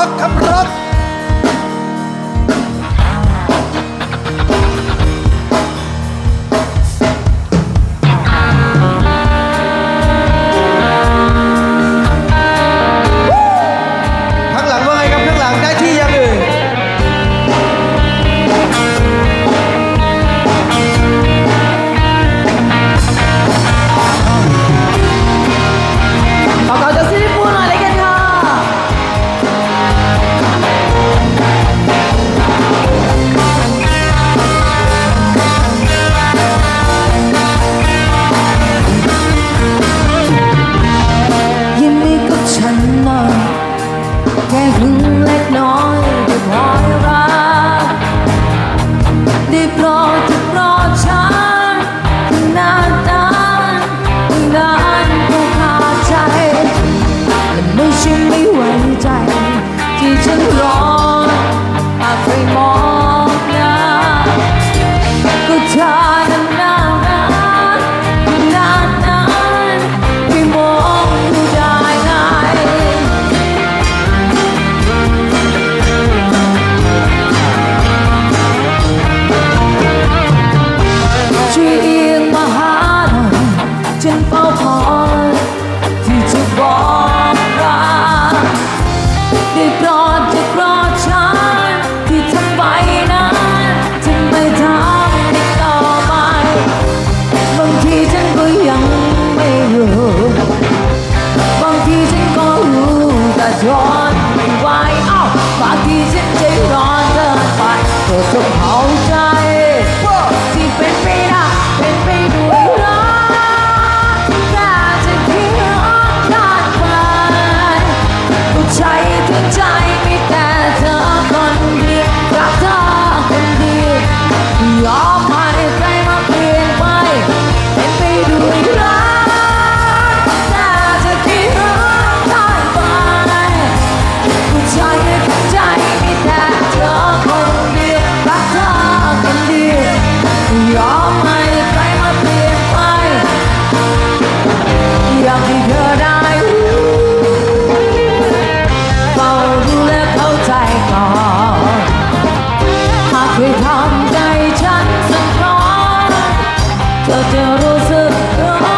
ร็อก เธ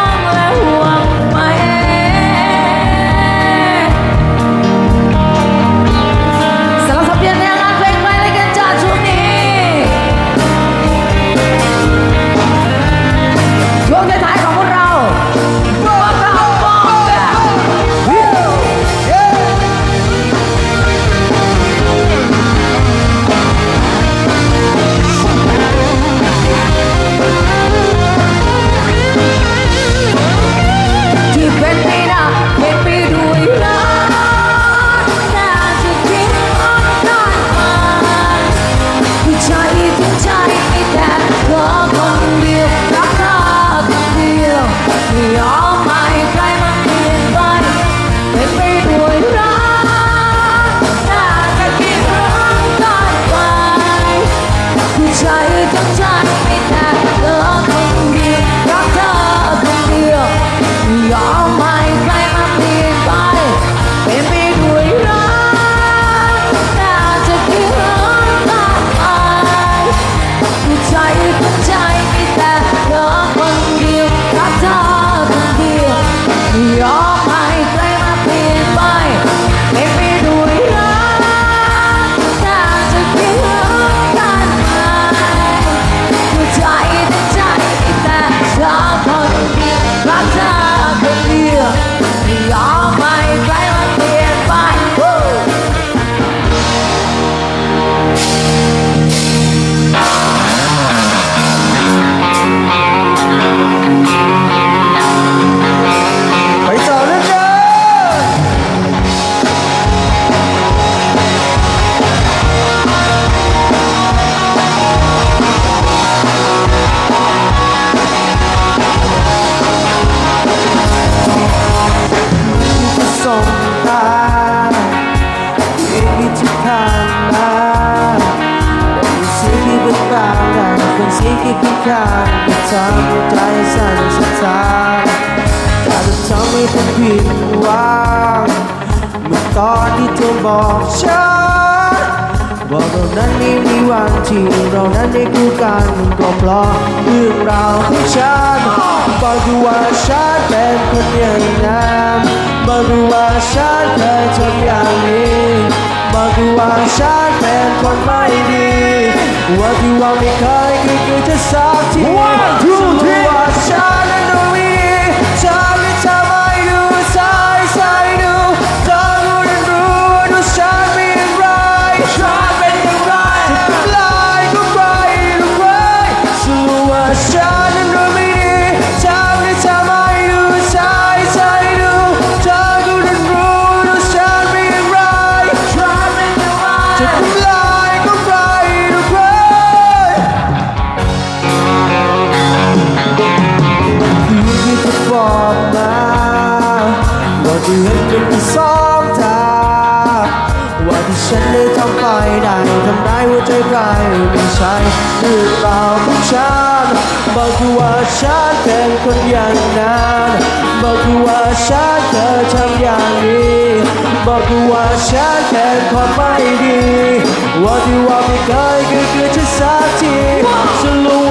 ที่ทำใจสั่นสะท้านแต่จะทำให้ผมผิดหวังเมื่อตอนที่เธอบอกฉันว่าเรานั้นไม่มีวันที่เรานั้นได้คู่กันก็เพราะเรื่องราวของฉันบอกอยู่ว่าฉันเป็นคนอย่างนั้นบอกอยู่ว่าฉันเคยทำอย่างนี้บอกอยู่ว่าฉันเป็นคนไม่ดีว่าที่ว่าไม่เคยคือคือจะสักที สองทาว่าที่ฉันได้ทำไปได้ทำร้หัวใจใครไม่ใช่เรื่องราวของฉันบอกคือว่าฉันเป็นคนอย่างนั้นบอกคือว่าฉันเคยทำอย่างนี้บอกคือว่าฉันแค่คนไม่ดีว่าที่ว่าไม่เคยคือคือฉันสักทีฉันรู้